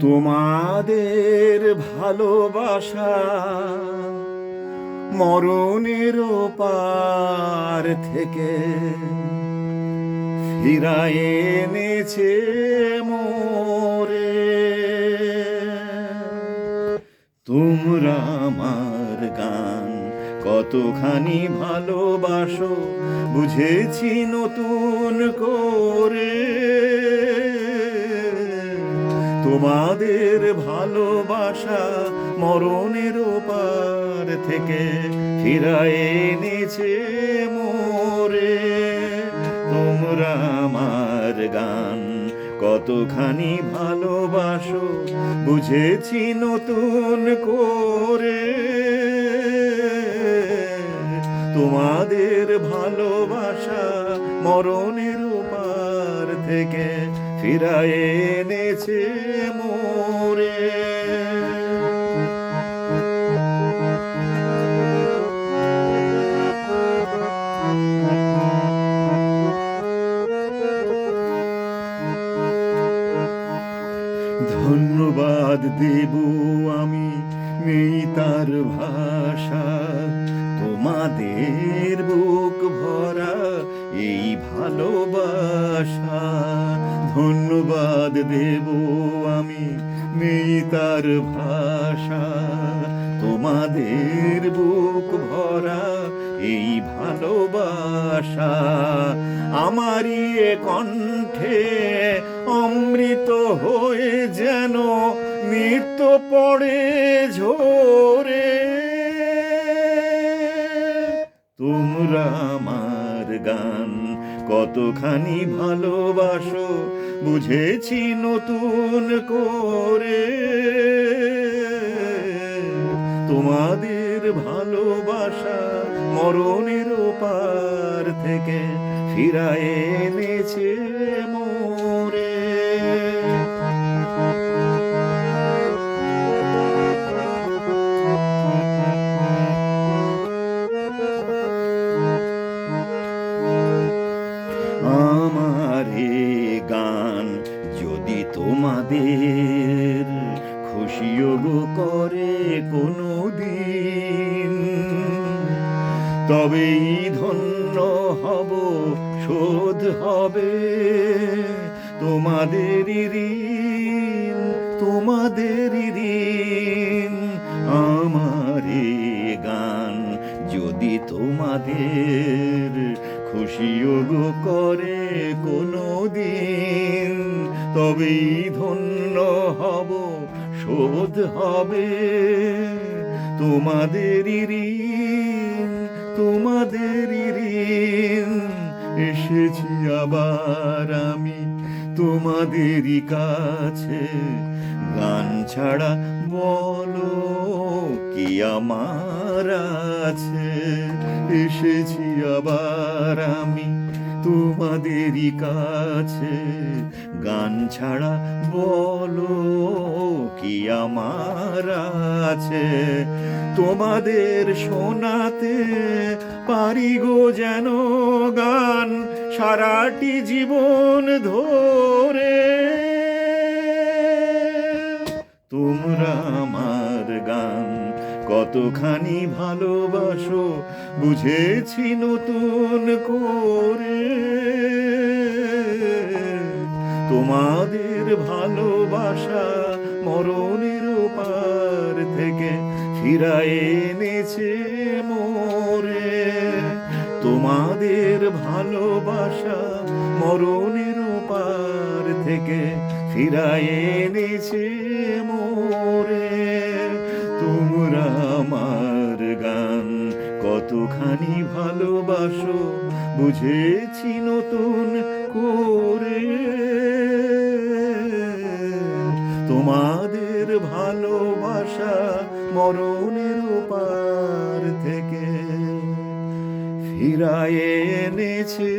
তোমাদের ভালোবাসা মরণের পার থেকে ফিরায় এনেছে মোরে। তোমরা আমার গান কতখানি ভালোবাসো, বুঝেছি নতুন করে। তোমাদের ভালোবাসা মরণের পার থেকে ফিরায় এনেছে মোরে। তোমরা আমার গান কতখানি ভালোবাসো, বুঝেছি নতুন করে। তোমাদের ভালোবাসা মরণের পার থেকে ফিরায় এনেছে মোরে। ধন্যবাদ দেব আমি নেই তার ভাষা তোমাদের বুক ভরা এই ভালোবাসা। ধন্যবাদ দেব আমি নেই তার ভাষা। তোমাদের বুক ভরা এই ভালোবাসা। আমারই কণ্ঠে অমৃত হয়ে যেন নৃত্য পড়ে ঝরে। তোমরা আমার গান। কতখানি ভালোবাসো, বুঝেছি নতুন করে। তোমাদের ভালোবাসা মরণের পার থেকে ফিরায় এনেছে মোরে খুশিও করে কোনো দিন তবেই ধন্য হব, শোধ হবে। তোমাদের ঋণ তোমাদের ঋণ, আমার গান যদি তোমাদের খুশিও গো করে কোনো দিন তবেই ধন্য হব, শোধ হবে। তোমাদেরই ঋণ তোমাদেরই ঋণ, এসেছি আবার আমি তোমাদেরই কাছে। গান ছাড়া বলো কি আমার আছে এসেছি আবার আমি তোমাদেরই কাছে। গান ছাড়া বলো কি আমার আছে? তোমাদের শোনাতে পারি গো যেন গান সারাটি জীবন ধরে। তোমরা আমার গান কতখানি ভালোবাসো, বুঝেছি নতুন করে। তোমাদের ভালোবাসা মরণের পার থেকে ফিরায় এনেছে মোরে। তোমাদের ভালোবাসা মরণের পার থেকে ফিরায় এনেছে মোরে। তোমরা কতখানি ভালোবাসো বুঝেছি নতুন করে। তোমাদের ভালোবাসা মরণের উপার থেকে ফিরায় এনেছে।